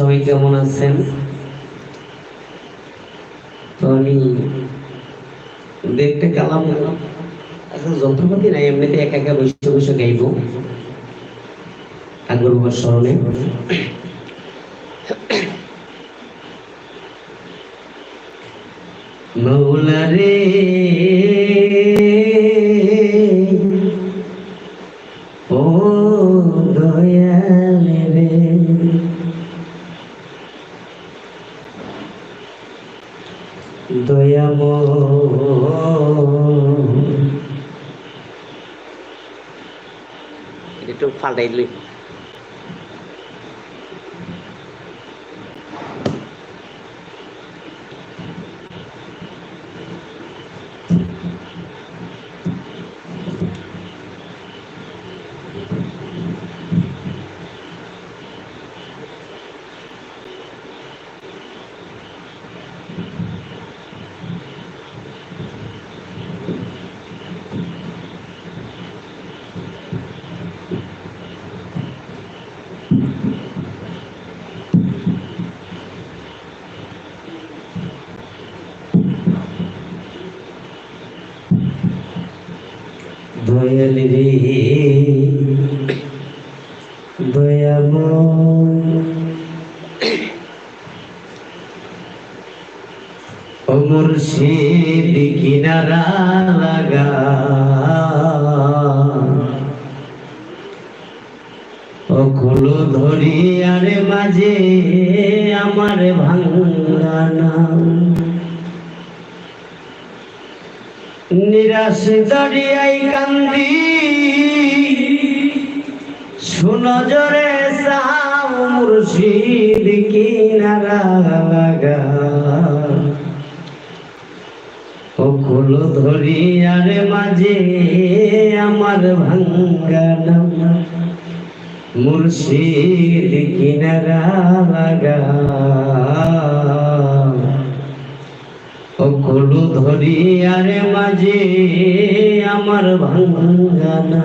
সবাই কেমন আছেন? আমি দেখতে গেলাম, এখন যন্ত্রপাতি নাই, এমনিতে একা একা বসে বসে গাইব। আকবর বাবার স্মরণে। মৌলা রে ও দয়াল রে দয়াম একটু ফাল্টাইলি দয়াল রে দয়াম অমর কিনারা লাগা অকুল ধরি আরে মাঝে আমার ভাঙ্গানা নিরাশ দাঁড়িয়াই কান্দি। শুনো জরে সাউ মুর্শিদ কিনারা লাগা অকুল ধরি আরে মাঝে আমার ভাঙ্গানা মুর্শিদ কিনারা লাগা অকুল ধরি আরে মাঝে আমার ভাঙ্গানা।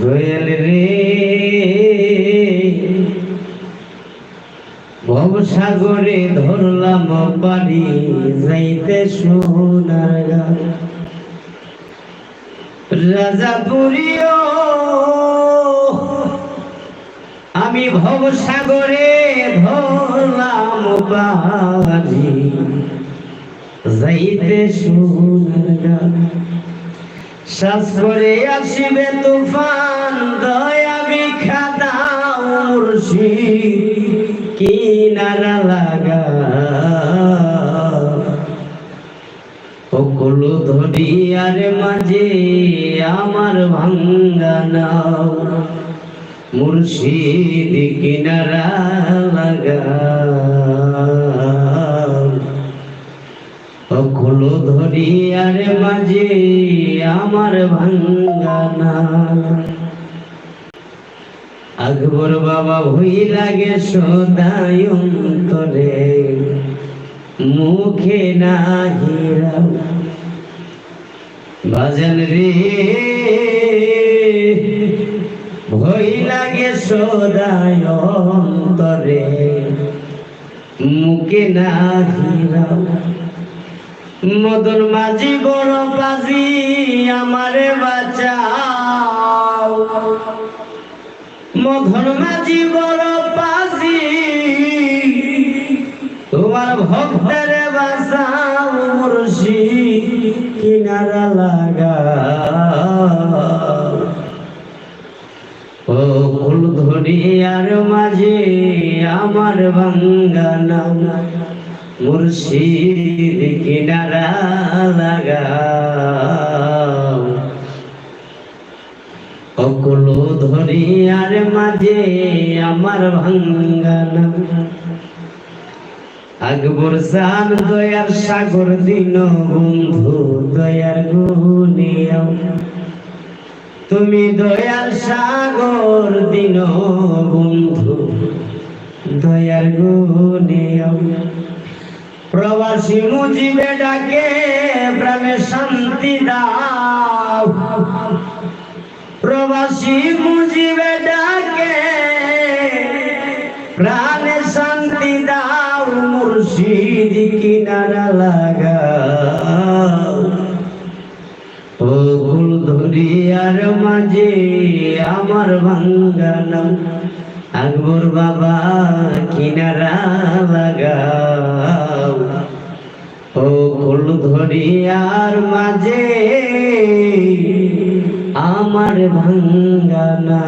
দয়াল রে, ভবসাগরে ধরলাম বাড়ি, যাইতে সোনার রাজা পুরিও আমি ভবসাগরে ধরলাম বাড়ি যাইতে সোনার শ্বাস করে আসিবে তুফান, দয়া বিখা দাও মুর্শিদ। কিনারা লাগা অকুল ধরি আর মাঝে আমার ভাঙ্গা নাও। মুর্শিদ কিনারা অকুল ধরি আর মাঝে আমার ভাঙ্গানা আকবর বাবা ভই লাগে সদায় অন্তরে। মুখে না হীরা বাজান রে ভই লাগে সদায় অন্তরে। মুখে না হীরা মদন মাঝি, বড় বাজি, আমারে বাঁচাও। মদন মাঝি, বড় বাজি, তোমার ভক্তের বাঁচাও মুর্শি কিনারা লাগা ও আর মাঝে আমার বাঙ্গানা মুর্শিদ কিনারা লাগা অকুল ধরি আর মাঝে আমার ভাঙ্গানা আকবর সান দয়ার সাগর দিন বন্ধু দয়ার গুনিয়াও তুমি দয়াল সাগর দিন বন্ধু, দয়ার গুনে প্রবাসী মুজিবে ডাকে, প্রাণে শান্তি দাও। প্রবাসী মুজিবে মাঝে আমার ভাঙ্গানাম আকবর বাবা কিনারা লাগাও। ও ফুল ধরিয়ার মাঝে আমার ভাঙ্গানা